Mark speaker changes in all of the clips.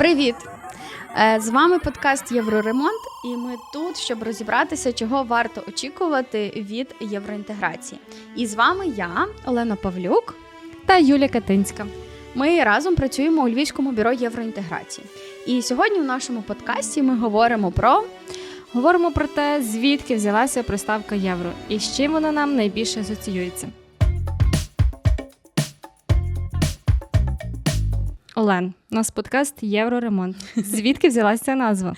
Speaker 1: Привіт! Е, З вами подкаст Євроремонт, і ми тут, щоб розібратися, чого варто очікувати від євроінтеграції. І з вами я, Олена Павлюк.
Speaker 2: та Юлія Катинська.
Speaker 1: Ми разом працюємо у Львівському бюро євроінтеграції. І сьогодні в нашому подкасті ми говоримо про
Speaker 2: Говоримо про те, звідки взялася приставка євро і з чим вона нам найбільше асоціюється. Олен, у нас подкаст Євроремонт. Звідки взялася ця назва?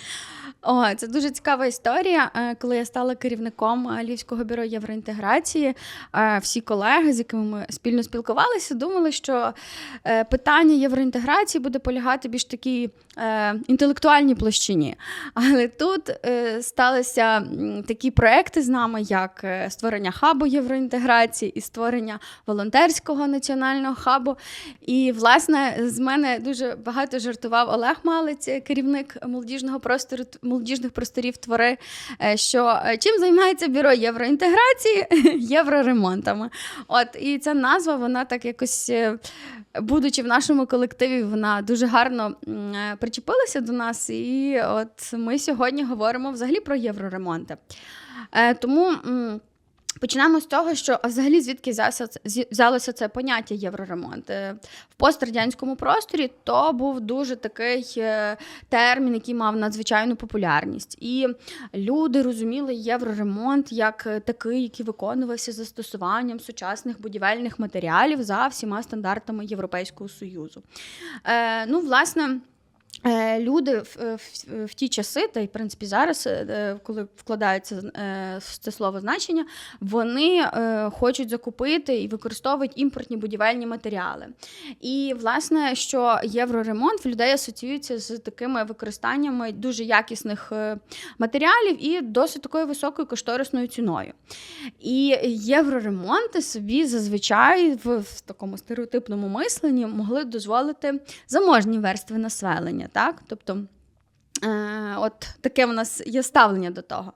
Speaker 1: О, це дуже цікава історія. Е, Коли я стала керівником е, Львівського бюро євроінтеграції, е, всі колеги, з якими ми спільно спілкувалися, думали, що питання євроінтеграції буде полягати більш такій інтелектуальній площині. Але тут сталися такі проекти з нами, як створення хабу євроінтеграції і створення волонтерського національного хабу. І, власне, з мене дуже багато жартував Олег Малець, керівник молодіжного простору молодіжних просторів твори, е, що е, чим займається бюро євроінтеграції євроремонтами. От і ця назва, вона так якось. е, Будучи в нашому колективі, вона дуже гарно причепилася до нас, і от ми сьогодні говоримо взагалі про євроремонти. Тому м, почнемо з того, що взагалі звідки взялося це поняття євроремонт. Е, В пострадянському просторі то був дуже такий е, термін, який мав надзвичайну популярність. І люди розуміли євроремонт як е, такий, який виконувався застосуванням сучасних будівельних матеріалів за всіма стандартами Європейського Союзу. Ну, власне. Е, Люди в, в, в ті часи, та й в принципі зараз, е, коли вкладаються е, це слово значення, вони е, хочуть закупити і використовують імпортні будівельні матеріали. І власне, що євроремонт в людей асоціюється з такими використаннями дуже якісних е, матеріалів і досить такою високою кошторисною ціною. І євроремонти собі зазвичай в, в такому стереотипному мисленні могли дозволити заможні верстви населення. Так? Тобто, е, от таке в нас є ставлення до того.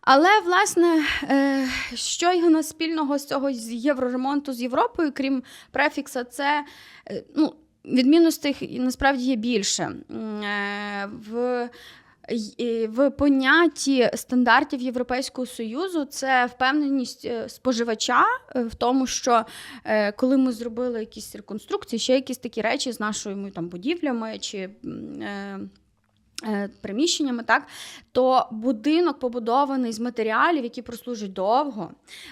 Speaker 1: Але, власне, е, що його спільного з цього з євроремонту з Європою, крім префікса, це е, ну, відмінностей насправді є більше. Е, В в понятті стандартів Європейського Союзу це впевненість е, споживача е, в тому, що е, коли ми зробили якісь реконструкції, ще якісь такі речі з нашими там будівлями чи е, е, приміщеннями, так, то будинок побудований з матеріалів, які прослужать довго,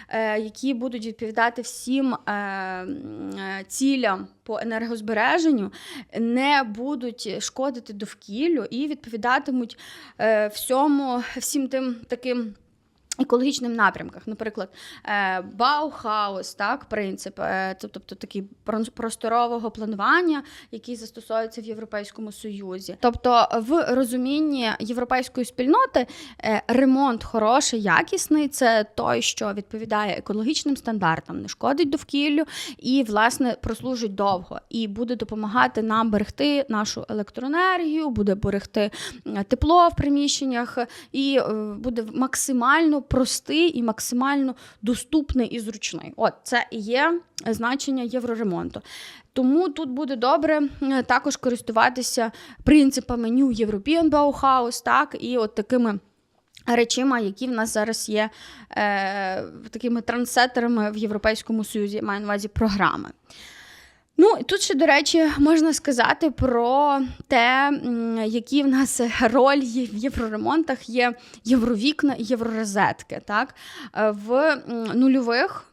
Speaker 1: е, які будуть відповідати всім е, е, цілям по енергозбереженню, не будуть шкодити довкіллю і відповідатимуть е, всьому, всім тим таким. Екологічним напрямках, наприклад, е, Баухаус, так, принцип, е, тобто такий просторового планування, який застосовується в Європейському Союзі. Тобто, в розумінні європейської спільноти е, ремонт хороший, якісний це той, що відповідає екологічним стандартам, не шкодить довкіллю і, власне, прослужить довго і буде допомагати нам берегти нашу електроенергію, буде берегти тепло в приміщеннях, і буде максимально простий і максимально доступний і зручний. От це і є значення євроремонту. Тому тут буде добре е, також користуватися принципами New European Bauhaus, так, і от такими. Речима, які в нас зараз є е, такими трансетерами в Європейському Союзі, маю на увазі програми. Ну, тут ще, до речі, можна сказати про те, які в нас роль є в євроремонтах є євровікна і євророзетки. Так? Е, В нульових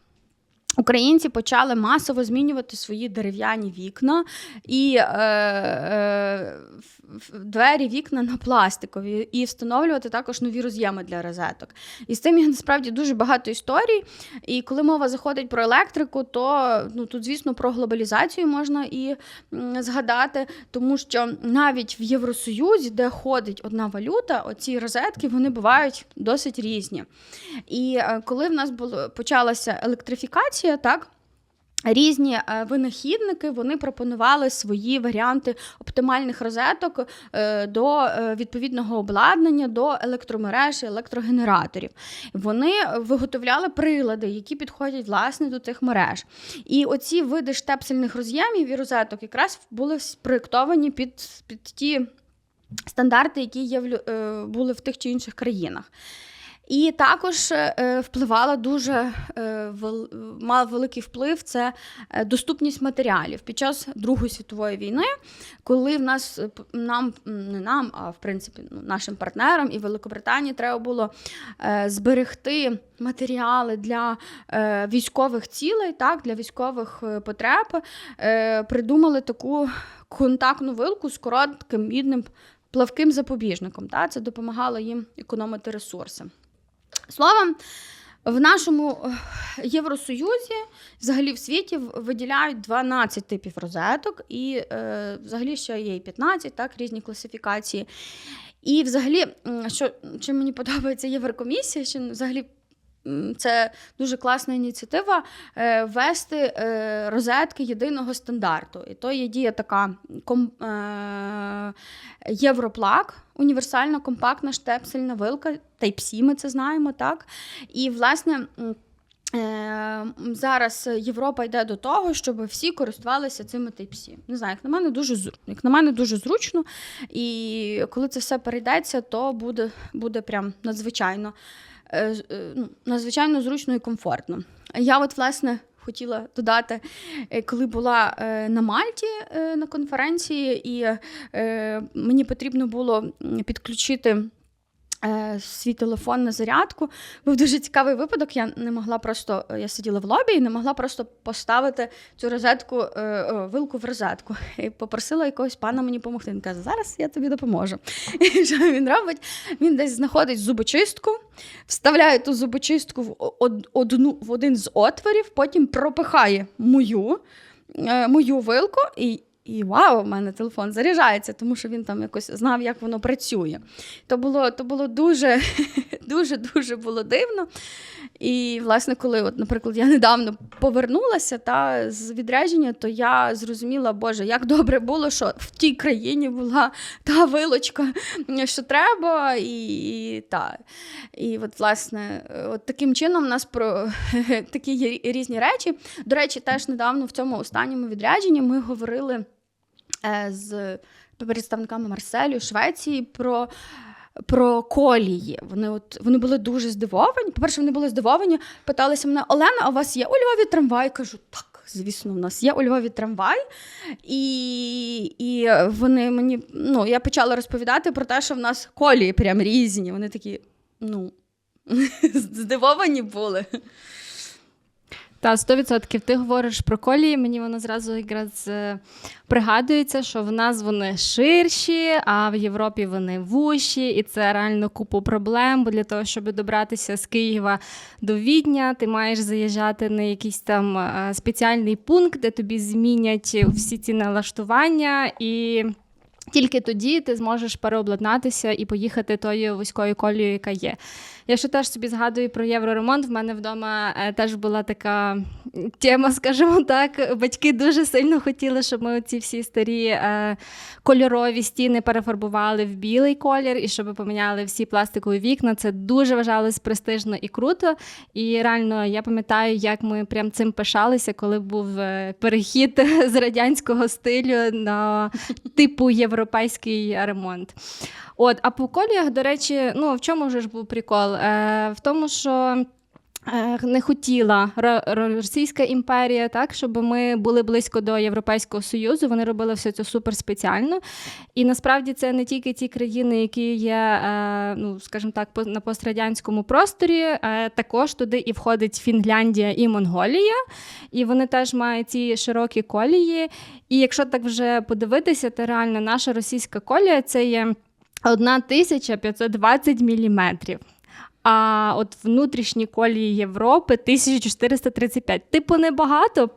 Speaker 1: Українці почали масово змінювати свої дерев'яні вікна і е, е, двері, вікна на пластикові, і встановлювати також нові роз'єми для розеток. І з цим є насправді дуже багато історій. І коли мова заходить про електрику, то ну, тут, звісно, про глобалізацію можна і згадати, тому що навіть в Євросоюзі, де ходить одна валюта, оці розетки вони бувають досить різні. І е, коли в нас було почалася електрифікація, так. Різні е, винахідники вони пропонували свої варіанти оптимальних розеток е, до е, відповідного обладнання, до електромереж, і електрогенераторів. Вони виготовляли прилади, які підходять власне до тих мереж. І оці види штепсельних роз'ємів і розеток якраз були спроєктовані під, під ті стандарти, які є були в тих чи інших країнах. І також е, впливала дуже е, мав великий вплив це е, доступність матеріалів під час Другої світової війни, коли в нас е, нам не нам, а в принципі ну, нашим партнерам і Великобританії треба було е, зберегти матеріали для е, військових цілей, так, для військових е, потреб. Е, придумали таку контактну вилку з коротким мідним плавким запобіжником. Та? Це допомагало їм економити ресурси. Словом, в нашому е, Євросоюзі, взагалі в світі, виділяють 12 типів розеток, і е, взагалі ще є і 15, так, різні класифікації. І взагалі, що чим мені подобається Єврокомісія, що взагалі. Це дуже класна ініціатива е, ввести е, розетки єдиного стандарту. І то є дія така е, Європлак, універсальна компактна штепсельна вилка, Type-C ми це знаємо, так? І, власне, зараз Європа йде до того, щоб всі користувалися цими Type-C. Не знаю, як на мене дуже. Як на мене дуже зручно. І коли це все перейдеться, то буде, буде прям надзвичайно, надзвичайно зручно і комфортно. Я от, власне, хотіла додати, е, коли була е, на Мальті е, на конференції, і е, мені потрібно було підключити. Е, Свій телефон на зарядку. Був дуже цікавий випадок. Я не могла просто, я сиділа в лобі і не могла просто поставити цю розетку, е, вилку в розетку. І попросила якогось пана мені допомогти. Він каже, зараз я тобі допоможу. І що він робить? Він десь знаходить зубочистку, вставляє ту зубочистку в одну, в один з отворів, потім пропихає мою, е, мою вилку і. І вау, в мене телефон заряджається, тому що він там якось знав, як воно працює. То було, то було дуже, дуже, дуже було дивно. І, власне, коли, от, наприклад, я недавно повернулася та, з відрядження, то я зрозуміла, Боже, як добре було, що в тій країні була та вилочка, що треба, і, і, та. і от, власне, от таким чином у нас про такі різні речі. До речі, теж недавно в цьому останньому відрядженні ми говорили з представниками Марселю, Швеції про. Про колії. Вони от вони були дуже здивовані. По-перше, вони були здивовані, питалися мене: Олена, а у вас є у Львові трамвай? Кажу, так, звісно, у нас є у Львові трамвай. І, і вони мені, ну, я почала розповідати про те, що в нас колії прям різні. Вони такі, ну, здивовані були.
Speaker 2: Та 100% ти говориш про колії. Мені воно зразу якраз е, пригадується, що в нас вони ширші, а в Європі вони вущі, і це реально купу проблем. Бо для того, щоб добратися з Києва до Відня, ти маєш заїжджати на якийсь там е, спеціальний пункт, де тобі змінять всі ці налаштування і. Тільки тоді ти зможеш переобладнатися і поїхати тою вузькою колією, яка є. Я ще теж собі згадую про євроремонт. В мене вдома е, теж була така тема, скажімо так. Батьки дуже сильно хотіли, щоб ми ці всі старі е, кольорові стіни перефарбували в білий колір і щоб поміняли всі пластикові вікна. Це дуже вважалось престижно і круто. І реально я пам'ятаю, як ми прям цим пишалися, коли був е, перехід з радянського стилю на типу європейський ремонт. От, а по коліях, до речі, ну в чому вже ж був прикол? Е, в тому, що. Е, Не хотіла Ро- Ро- Російська імперія, так щоб ми були близько до Європейського Союзу. Вони робили все це супер спеціально. І насправді це не тільки ті країни, які є, е, ну скажімо так, на пострадянському просторі. е, Також туди і входить Фінляндія і Монголія, і вони теж мають ці широкі колії. І якщо так вже подивитися, то реально наша російська колія це є 1520 міліметрів. А от внутрішні колії Європи 1435. Типу, небагато,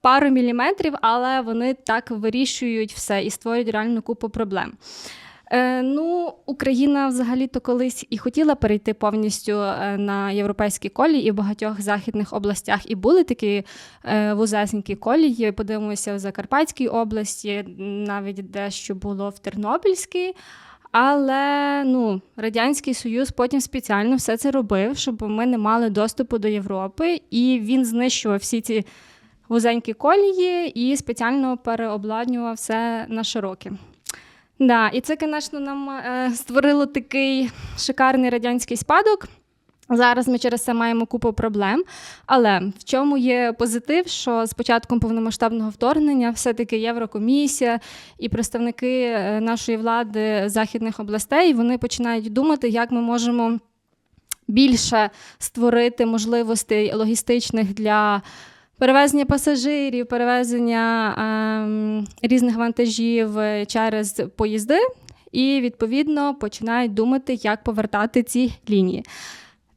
Speaker 2: пару міліметрів, але вони так вирішують все і створюють реально купу проблем. Е, ну, Україна взагалі-то колись і хотіла перейти повністю е, на європейські колії, і в багатьох західних областях і були такі е, вузесенькі колії. Подивимося в Закарпатській області, навіть дещо було в Тернопільській. Але ну, Радянський Союз потім спеціально все це робив, щоб ми не мали доступу до Європи, і він знищував всі ці вузенькі колії і спеціально переобладнював все на широкі. Да, і це, звісно, нам е, створило такий шикарний радянський спадок. Зараз ми через це маємо купу проблем. Але в чому є позитив, що з початком повномасштабного вторгнення все-таки Єврокомісія і представники е, нашої влади західних областей вони починають думати, як ми можемо більше створити можливостей логістичних для перевезення пасажирів, перевезення ем, різних вантажів е, через поїзди, і відповідно починають думати, як повертати ці лінії.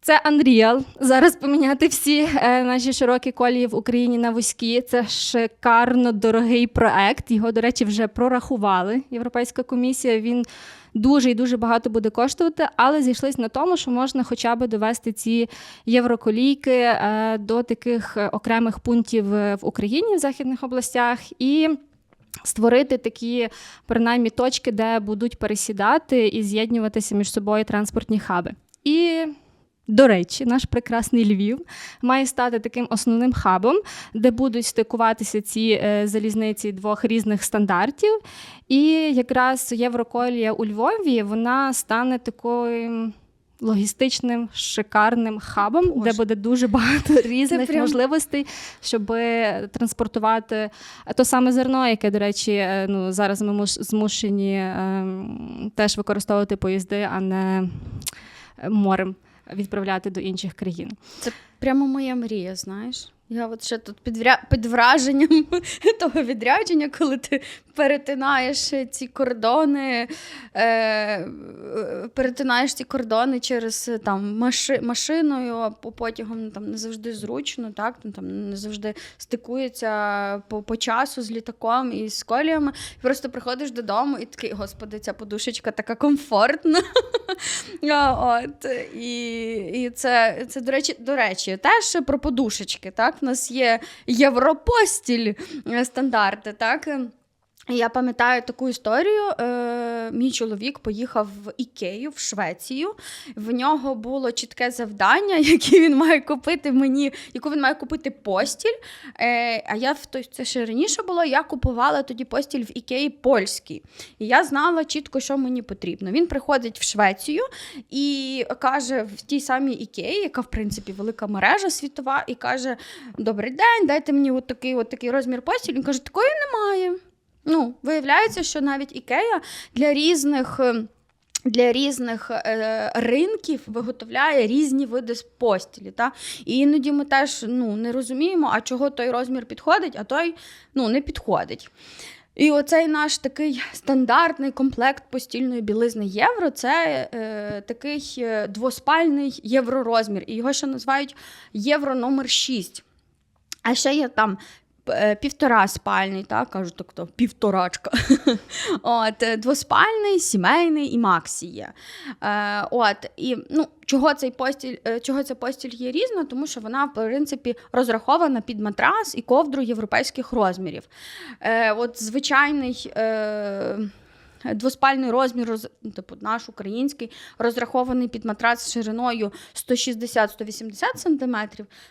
Speaker 2: Це Unreal. Зараз поміняти всі е, наші широкі колії в Україні на вузькі. Це шикарно дорогий проект. Його, до речі, вже прорахували. Європейська комісія. Він дуже і дуже багато буде коштувати, але зійшлись на тому, що можна хоча б довести ці євроколійки е, до таких окремих пунктів е, в Україні в західних областях і. Створити такі принаймні точки, де будуть пересідати і з'єднуватися між собою транспортні хаби. І до речі, наш прекрасний Львів має стати таким основним хабом, де будуть стикуватися ці е, залізниці двох різних стандартів. І якраз Євроколія у Львові вона стане такою. Логістичним шикарним хабом,
Speaker 1: Боже.
Speaker 2: де буде дуже багато різних
Speaker 1: прям-
Speaker 2: можливостей, щоб транспортувати то саме зерно, яке, до речі, е, ну зараз ми змушені ем, теж використовувати поїзди, а не е, морем відправляти до інших країн.
Speaker 1: Це прямо моя мрія, знаєш. Я от ще тут під, вря... під враженням того відрядження, коли ти перетинаєш ці кордони, е... перетинаєш ці кордони через е, там, маши... машиною, а потягом там не завжди зручно, так? Там, там не завжди стикується по, по часу з літаком і з коліями. І просто приходиш додому і такий, господи, ця подушечка така комфортна. От, і, і це, це, до речі, до речі, теж про подушечки. Так? У нас є Європостіль е, стандарти. Так? Я пам'ятаю таку історію. Е, мій чоловік поїхав в Ікею в Швецію. В нього було чітке завдання, яке він має купити мені, яку він має купити постіль. Е, а я в той це ще раніше було. Я купувала тоді постіль в Ікеї польській. І я знала чітко, що мені потрібно. Він приходить в Швецію і каже в тій самій Ікеї, яка в принципі велика мережа світова, і каже: Добрий день, дайте мені от такий, от такий розмір постіль. Він каже, такої немає. Ну, виявляється, що навіть Ікея для різних. е, Для різних е, ринків виготовляє різні види постілі. Та? І іноді ми теж ну, не розуміємо, а чого той розмір підходить, а той ну, не підходить. І оцей наш такий стандартний комплект постільної білизни євро це е, такий е, двоспальний євророзмір. І його ще називають євро номер 6. А ще є там півтора спальний, так, кажуть так, то півторачка. От, е, двоспальний, сімейний і максі є. Е, от, і, ну, чого, цей постіль, е, чого ця постіль є різна? Тому що вона, в принципі, розрахована під матрас і ковдру європейських розмірів. Е, от звичайний. Е, Двоспальний розмір, роз- ну, типу наш український, розрахований під матрац шириною 160-180 см,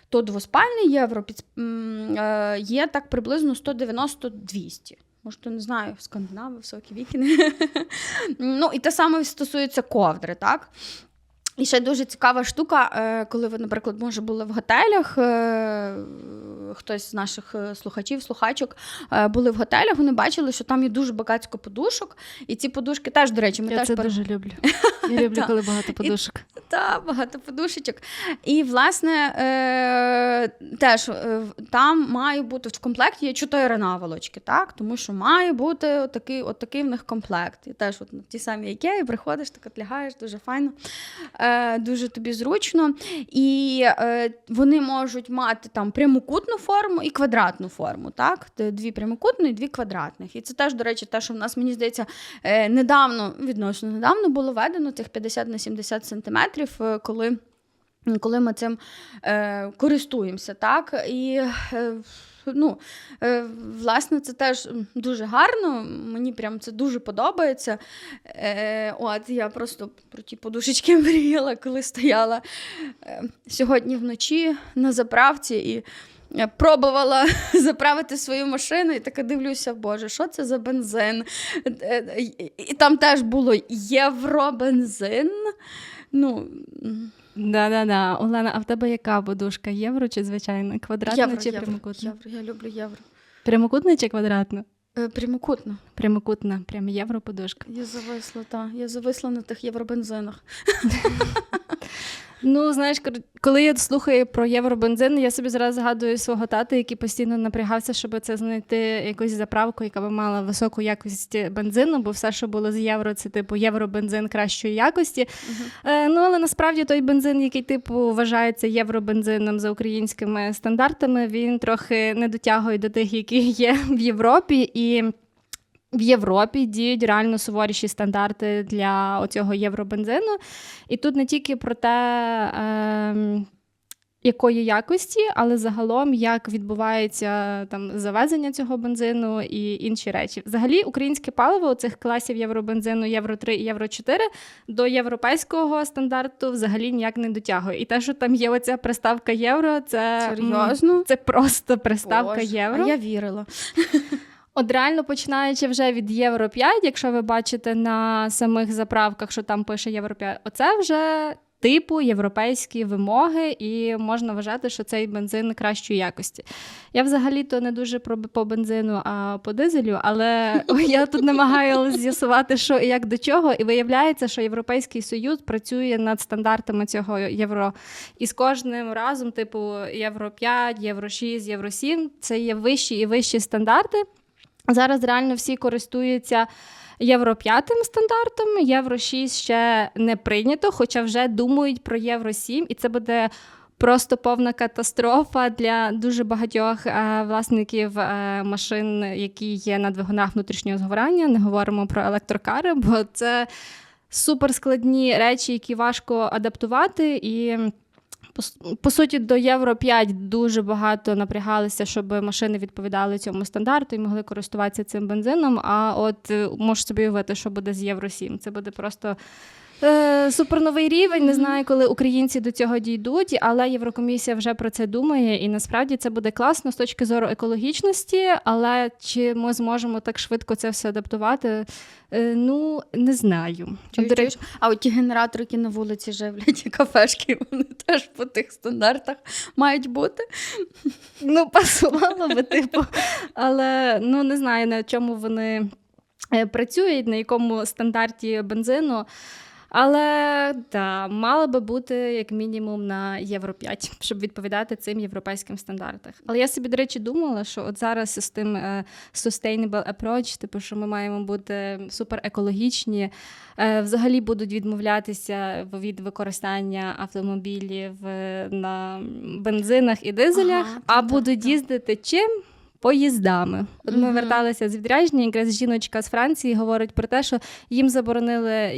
Speaker 1: то двоспальний євро під, е, є так приблизно 190-200. Може, то не знаю, скандинави, високі вікіни. ну, і те саме стосується ковдри, так? І ще дуже цікава штука, е, коли ви, наприклад, може, були в готелях, е, хтось з наших е, слухачів, слухачок е, були в готелях, вони бачили, що там є дуже багатько подушок, і ці подушки теж, до речі, ми
Speaker 2: Я
Speaker 1: теж
Speaker 2: це
Speaker 1: пере-
Speaker 2: дуже люблю. Я люблю, коли багато подушок.
Speaker 1: Та, багато подушечок. І, власне, е, теж там має бути в комплекті є чотири наволочки, так? Тому що має бути отакий, отакий в них комплект. І теж от ті самі ікеї приходиш, так от лягаєш, дуже файно, е, дуже тобі зручно. І е, вони можуть мати там прямокутну форму і квадратну форму, так? Дві прямокутні і дві квадратних. І це теж, до речі, те, що в нас, мені здається, е, недавно, відносно недавно було введено цих 50 на 70 сантиметрів, е, коли. Коли ми цим е, користуємося, так? І е, ну, е, власне, це теж дуже гарно. Мені прям це дуже подобається. От я просто про ті подушечки мріяла, коли стояла сьогодні вночі на заправці і. Пробувала заправити свою машину, і така дивлюся, боже, що це за бензин? Е, е, І там теж було євробензин. Ну,
Speaker 2: Да-да-да. Олена, а в тебе яка подушка? Євро чи звичайна? Квадратна
Speaker 1: євро,
Speaker 2: чи
Speaker 1: євро,
Speaker 2: прямокутна?
Speaker 1: євро, я люблю євро.
Speaker 2: Прямокутна чи квадратна?
Speaker 1: Е, Прямокутно.
Speaker 2: Прямокутна, прям євро подушка.
Speaker 1: Я зависла, так. Я зависла на тих євробензинах.
Speaker 2: Ну, знаєш, коли я слухаю про євробензин, я собі зразу згадую свого тата, який постійно напрягався, щоб це знайти якусь заправку, яка би мала високу якість бензину, бо все, що було з євро, це типу євробензин кращої якості. Е, ну, але насправді той бензин, який типу вважається євробензином за українськими стандартами, він трохи не дотягує до тих, які є в Європі. І в Європі діють реально суворіші стандарти для оцього євробензину. І тут не тільки про те, ем, якої якості, але загалом як відбувається там завезення цього бензину і інші речі. Взагалі, українське паливо у цих класів євробензину, євро 3 і євро 4 до європейського стандарту взагалі ніяк не дотягує. І те, що там є оця приставка євро, це
Speaker 1: Серйозно?
Speaker 2: Це просто приставка
Speaker 1: Боже,
Speaker 2: євро.
Speaker 1: А я вірила.
Speaker 2: От реально починаючи вже від Євро 5, якщо ви бачите на самих заправках, що там пише Євро 5, оце вже типу європейські вимоги, і можна вважати, що цей бензин кращої якості. Я взагалі-то не дуже про по бензину, а по дизелю, але я тут намагалася з'ясувати, що і як до чого. І виявляється, що Європейський Союз працює над стандартами цього євро. І з кожним разом, типу, Євро 5, Євро 6, Євро 7, це є вищі і вищі стандарти. Зараз реально всі користуються Євро 5 стандартом, Євро 6 ще не прийнято, хоча вже думають про Євро 7, і це буде. Просто повна катастрофа для дуже багатьох е, власників е, машин, які є на двигунах внутрішнього згорання. Не говоримо про електрокари, бо це суперскладні речі, які важко адаптувати. І по, суті, до Євро 5 дуже багато напрягалися, щоб машини відповідали цьому стандарту і могли користуватися цим бензином. А от е, можеш собі уявити, що буде з Євро 7. Це буде просто. Е, суперновий рівень, не знаю, коли українці до цього дійдуть, але Єврокомісія вже про це думає, і насправді це буде класно з точки зору екологічності. Але чи ми зможемо так швидко це все адаптувати? Е, ну не знаю.
Speaker 1: Чуєш,
Speaker 2: До речі.
Speaker 1: А от ті генератори, які на вулиці живлять і кафешки, вони теж по тих стандартах мають бути.
Speaker 2: Ну, пасувало би, типу. Але ну не знаю, на чому вони е, працюють, на якому стандарті бензину. Але та, мало би бути як мінімум на Євро 5, щоб відповідати цим європейським стандартам. Але я собі, до речі, думала, що от зараз з тим е, sustainable approach, типу, що ми маємо бути суперекологічні, е, взагалі будуть відмовлятися від використання автомобілів е, на бензинах і дизелях,
Speaker 1: Ага,
Speaker 2: а
Speaker 1: так,
Speaker 2: будуть
Speaker 1: так.
Speaker 2: їздити чим? Поїздами. От ми
Speaker 1: Мгм.
Speaker 2: верталися з відрядження, якраз жіночка з Франції говорить про те, що їм заборонили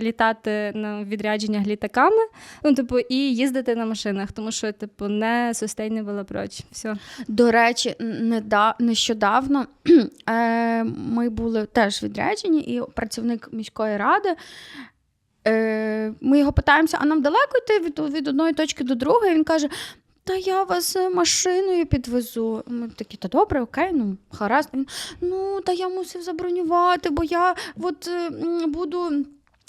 Speaker 2: літати на відрядженнях літаками, ну типу, і їздити на машинах, тому що типу не sustainable approach. Все.
Speaker 1: До речі, неда- нещодавно е, ми були теж відряджені, і працівник міської ради. Е, ми його питаємося, а нам далеко йти від, від одної точки до другої. Він каже: Та я вас е, машиною підвезу. Ми такі, та добре, окей, ну гаразд. Він, ну, та я мусив забронювати, бо я от, е, буду.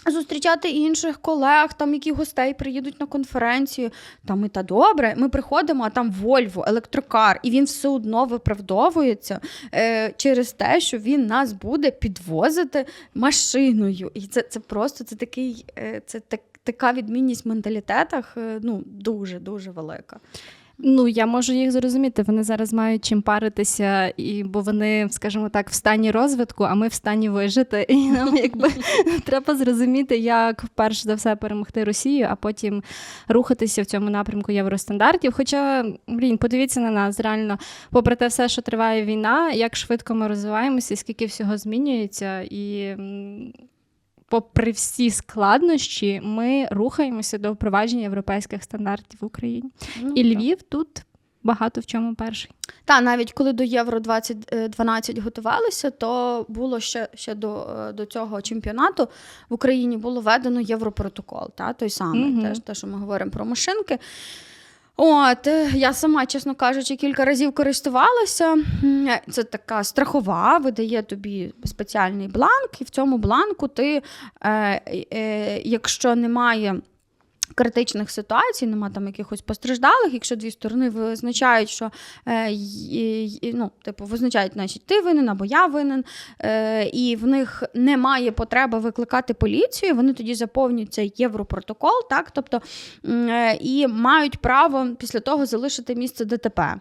Speaker 1: Зустрічати інших колег, там які гостей приїдуть на конференцію. Там і та добре. Ми приходимо, а там Вольво, електрокар, і він все одно виправдовується е, через те, що він нас буде підвозити машиною. І це, це просто це такий, е, це так, така відмінність в менталітетах. Е, ну дуже дуже велика.
Speaker 2: Ну, я можу їх зрозуміти. Вони зараз мають чим паритися, і бо вони, скажімо так, в стані розвитку, а ми в стані вижити. І нам якби треба зрозуміти, як перш за все перемогти Росію, а потім рухатися в цьому напрямку євростандартів. Хоча, блін, подивіться на нас, реально, попри те все, що триває війна, як швидко ми розвиваємося, і скільки всього змінюється, і. Попри всі складнощі, ми рухаємося до впровадження європейських стандартів в Україні.
Speaker 1: Ну,
Speaker 2: І
Speaker 1: так.
Speaker 2: Львів тут багато в чому перший.
Speaker 1: Та навіть коли до Євро 2012 готувалися, то було ще, ще до, е, до цього чемпіонату в Україні було введено європротокол, та, той самий,
Speaker 2: Мгм.
Speaker 1: теж те, що ми говоримо про машинки. От, е, я сама, чесно кажучи, кілька разів користувалася. Це така страхова, видає тобі спеціальний бланк, і в цьому бланку ти, е, е, якщо немає критичних ситуацій, нема там якихось постраждалих, якщо дві сторони визначають, що е, ну, типу, визначають, значить, ти винен або я винен, е, і в них немає потреби викликати поліцію, вони тоді заповнюють цей європротокол, так, тобто, е, і мають право після того залишити місце ДТП.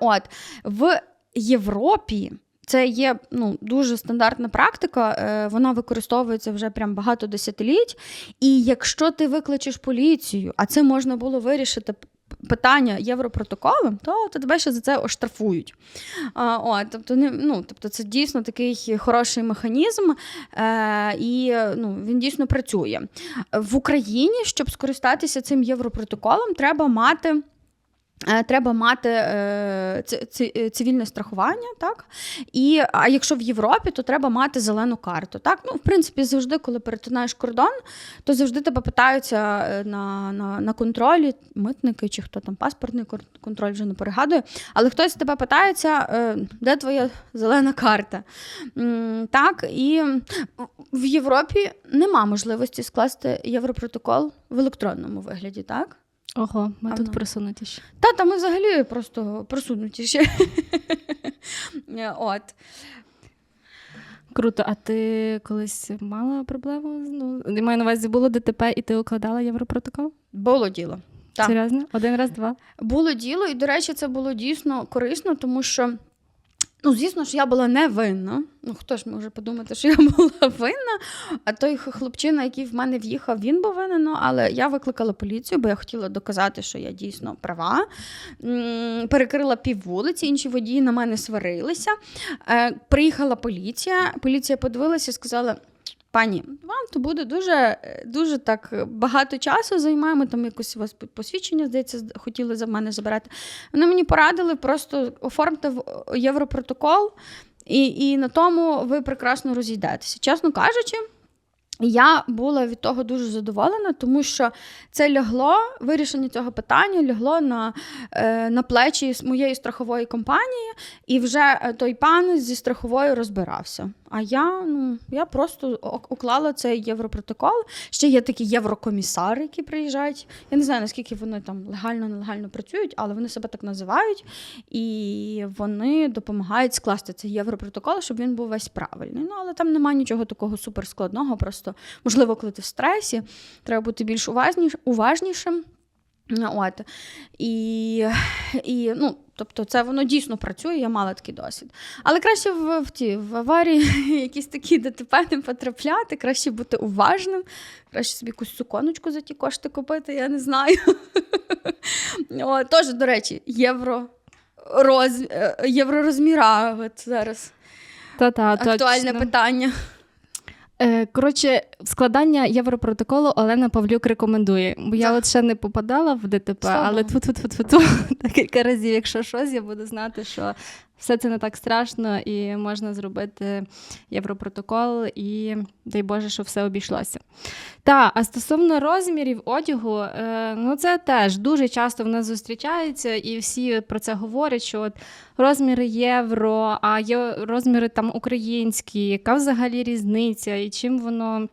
Speaker 1: От, в Європі це є ну, дуже стандартна практика, е, вона використовується вже прям багато десятиліть. І якщо ти викличеш поліцію, а це можна було вирішити питання європротоколом, то, тебе ще за це оштрафують. А, тобто, ну, тобто це дійсно такий хороший механізм, е, і ну, він дійсно працює. В Україні, щоб скористатися цим європротоколом, треба мати. Е, Треба мати е, е, цивільне страхування, так? І, а якщо в Європі, то треба мати зелену карту. Так? Ну, в принципі, завжди, коли перетинаєш кордон, то завжди тебе питаються е, на, на, на контролі, митники чи хто там паспортний контроль вже не перегадує. Але хтось тебе питається, де твоя зелена карта. Так, і в Європі нема можливості скласти європротокол в електронному вигляді, так?
Speaker 2: Ого, ми
Speaker 1: А
Speaker 2: тут
Speaker 1: ну.
Speaker 2: просунутіші.
Speaker 1: Та, та ми взагалі просто просунутіші. От.
Speaker 2: Круто, а ти колись мала проблему? Ну, маю на увазі, було ДТП, і ти укладала європротокол?
Speaker 1: Було діло. Так.
Speaker 2: Серйозно? Один раз, два.
Speaker 1: Було діло, і, до речі, це було дійсно корисно, тому що. Ну, звісно ж, я була не винна. Ну, хто ж може подумати, що я була винна, а той хлопчина, який в мене в'їхав, він був винен. Ну, але я викликала поліцію, бо я хотіла доказати, що я дійсно права. Перекрила пів вулиці, інші водії на мене сварилися. Е, Приїхала поліція. Поліція подивилася і сказала: пані, вам то буде дуже, дуже так багато часу займаємо. Там якось у вас посвідчення, здається, хотіли за мене забирати. Вони мені порадили просто оформити в європротокол, і, і на тому ви прекрасно розійдетеся. Чесно кажучи. Я була від того дуже задоволена, тому що це лягло, вирішення цього питання лягло на, е, на плечі моєї страхової компанії, і вже е, той пан зі страховою розбирався. А я, ну, я просто уклала цей європротокол. Ще є такі єврокомісари, які приїжджають. Я не знаю, наскільки вони там легально, нелегально працюють, але вони себе так називають, і вони допомагають скласти цей європротокол, щоб він був весь правильний. Ну, але там немає нічого такого суперскладного. Просто, можливо, коли ти в стресі, треба бути більш уважніш, уважнішим. От. І, і, ну, тобто, це воно дійсно працює, я мала такий досвід. Але краще в, в, ті, в аварії якісь такі ДТП не потрапляти, краще бути уважним, краще собі якусь суконочку за ті кошти купити, я не знаю. О, Тож, до речі, євро. Роз... е, Євророзміра от зараз
Speaker 2: Та-та,
Speaker 1: актуальне
Speaker 2: точно.
Speaker 1: питання.
Speaker 2: Е, коротше, складання європротоколу Олена Павлюк рекомендує. Бо я от ще не попадала в ДТП,
Speaker 1: Слава
Speaker 2: але тут тут тут декілька разів, якщо щось, я буду знати, що все це не так страшно і можна зробити європротокол, і дай Боже, що все обійшлося. Та, а стосовно розмірів одягу, е, ну це теж дуже часто в нас зустрічається, і всі про це говорять, що от розміри євро, а є розміри там українські, яка взагалі різниця, і чим воно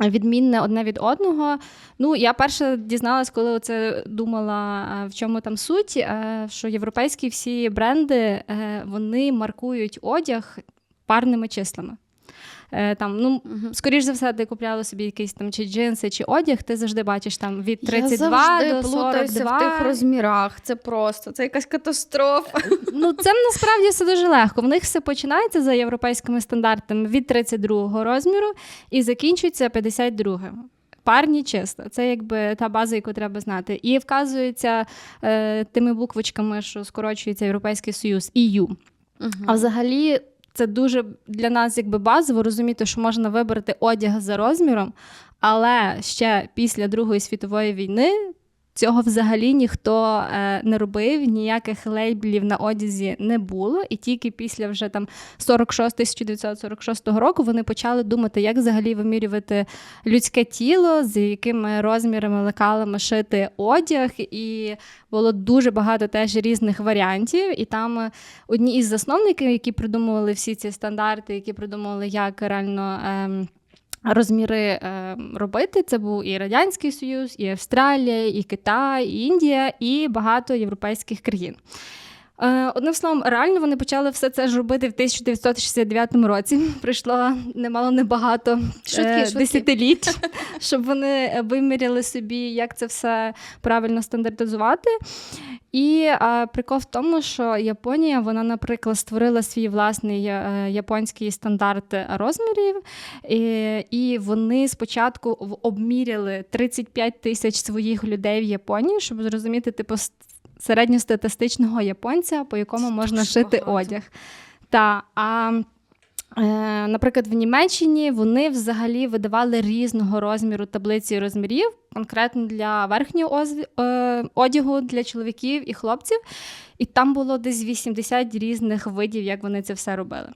Speaker 2: відмінне одне від одного. Ну, я перше дізналась, коли оце думала, е, в чому там суть, е, що європейські всі бренди е, вони маркують одяг парними числами. Е, Там, ну,
Speaker 1: Мгм.
Speaker 2: скоріш за все, ти купляла собі якісь там чи джинси, чи одяг, ти завжди бачиш там від 32
Speaker 1: Я
Speaker 2: до 42.
Speaker 1: в тих розмірах. Це просто, це якась катастрофа.
Speaker 2: Ну, це насправді все дуже легко. В них все починається за європейськими стандартами від 32 розміру і закінчується 52. Парні чисто. Це якби та база, яку треба знати. І вказується е, тими буквочками, що скорочується Європейський Союз EU. А взагалі, це дуже для нас якби базово розуміти, що можна вибрати одяг за розміром, але ще після Другої світової війни. Цього взагалі ніхто е, не робив, ніяких лейблів на одязі не було. І тільки після вже там 46 1946 року вони почали думати, як взагалі вимірювати людське тіло, з якими розмірами, лекалами шити одяг. І було дуже багато теж різних варіантів. І там одні із засновників, які придумували всі ці стандарти, які придумували, як реально. Ем, Розміри е, робити це був і Радянський Союз, і Австралія, і Китай, і Індія, і багато європейських країн. Е, одним словом, реально вони почали все це ж робити в 1969 році. Пройшло немало небагато
Speaker 1: Швидкі,
Speaker 2: е, десятиліть, щоб вони виміряли собі, як це все правильно стандартизувати. І е, прикол в тому, що Японія, вона, наприклад, створила свій власний е, японський стандарт розмірів, і, і вони спочатку обміряли 35 тисяч своїх людей в Японії, щоб зрозуміти, типу, середньостатистичного японця, по якому
Speaker 1: Це
Speaker 2: можна шити
Speaker 1: багато.
Speaker 2: одяг. Та, а Наприклад, в Німеччині вони взагалі видавали різного розміру таблиці розмірів, конкретно для верхнього е, одягу для чоловіків і хлопців. І там було десь 80 різних видів, як вони це все робили.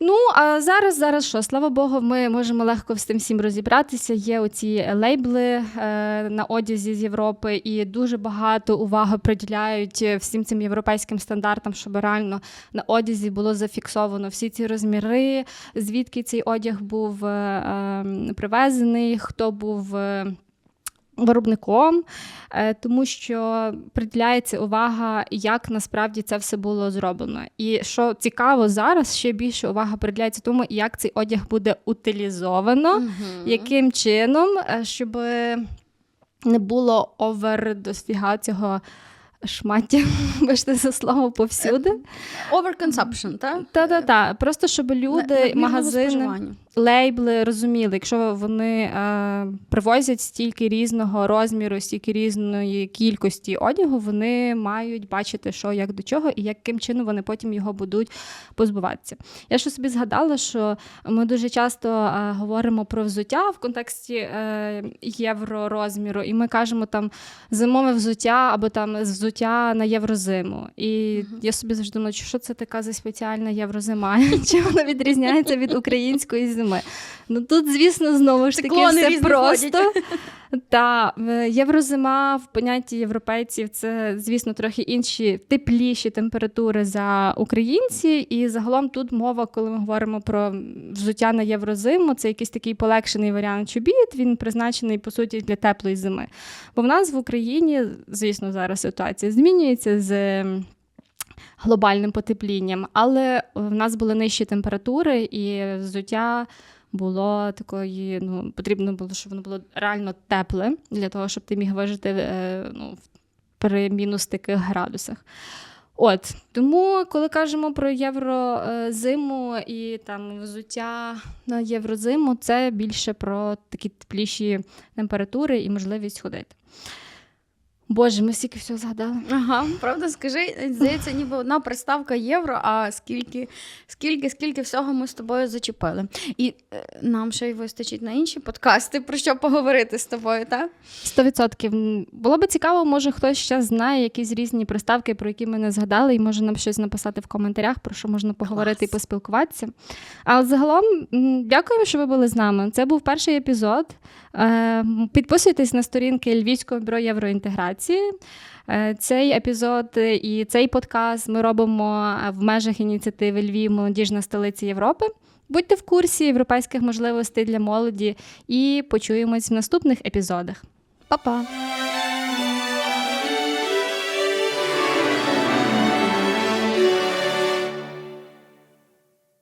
Speaker 2: Ну, а зараз, зараз що, слава Богу, ми можемо легко з тим всім розібратися. Є оці лейбли е, на одязі з Європи, і дуже багато уваги приділяють всім цим європейським стандартам, щоб реально на одязі було зафіксовано всі ці розміри, звідки цей одяг був е, е, привезений, хто був. Виробником, е, тому що приділяється увага, як насправді це все було зроблено. І що цікаво зараз, ще більше увага приділяється тому, як цей одяг буде утилізовано,
Speaker 1: угу.
Speaker 2: яким чином, е, щоб не було овер цього шмаття, вибачте за слово повсюди.
Speaker 1: Overconsumption, так?
Speaker 2: Та-та-та. Просто щоб люди, магазини, лейбли розуміли, якщо вони е, привозять стільки різного розміру, стільки різної кількості одягу, вони мають бачити, що як до чого, і яким чином вони потім його будуть позбуватися. Я ще собі згадала, що ми дуже часто е, говоримо про взуття в контексті е, євророзміру, і ми кажемо там зимове взуття або там взуття на єврозиму. І я собі завжди думаю, що це така за спеціальна єврозима? Чи вона відрізняється від української зими? Ну тут, звісно, знову ж таки все
Speaker 1: просто.
Speaker 2: просто. Та єврозима в понятті європейців це, звісно, трохи інші тепліші температури за українці. І загалом тут мова, коли ми говоримо про взуття на єврозиму, це якийсь такий полегшений варіант чобіт. Він призначений по суті для теплої зими. Бо в нас в Україні, звісно, зараз ситуація змінюється з. Глобальним потеплінням, але в нас були нижчі температури, і взуття було такої, ну, потрібно було, щоб воно було реально тепле для того, щоб ти міг вижити е, ну, при мінус таких градусах. От тому, коли кажемо про єврозиму і там взуття на єврозиму, це більше про такі тепліші температури і можливість ходити. Боже, ми стільки всього згадали.
Speaker 1: Ага, правда, скажи, здається, ніби одна приставка євро, а скільки, скільки, скільки всього ми з тобою зачепили. І е, нам ще й вистачить на інші подкасти, про що поговорити з тобою, так?
Speaker 2: Сто відсотків. Було би цікаво, може хтось ще знає якісь різні приставки, про які ми не згадали, і може нам щось написати в коментарях, про що можна поговорити
Speaker 1: Клас.
Speaker 2: і поспілкуватися. А загалом, дякую, що ви були з нами. Це був перший епізод. Е, Підписуйтесь на сторінки Львівського бюро євроінтеграції. Е, Цей епізод і цей подкаст ми робимо в межах ініціативи Львів молодіжна столиця Європи. Будьте в курсі європейських можливостей для молоді і почуємось в наступних епізодах.
Speaker 1: Па-па!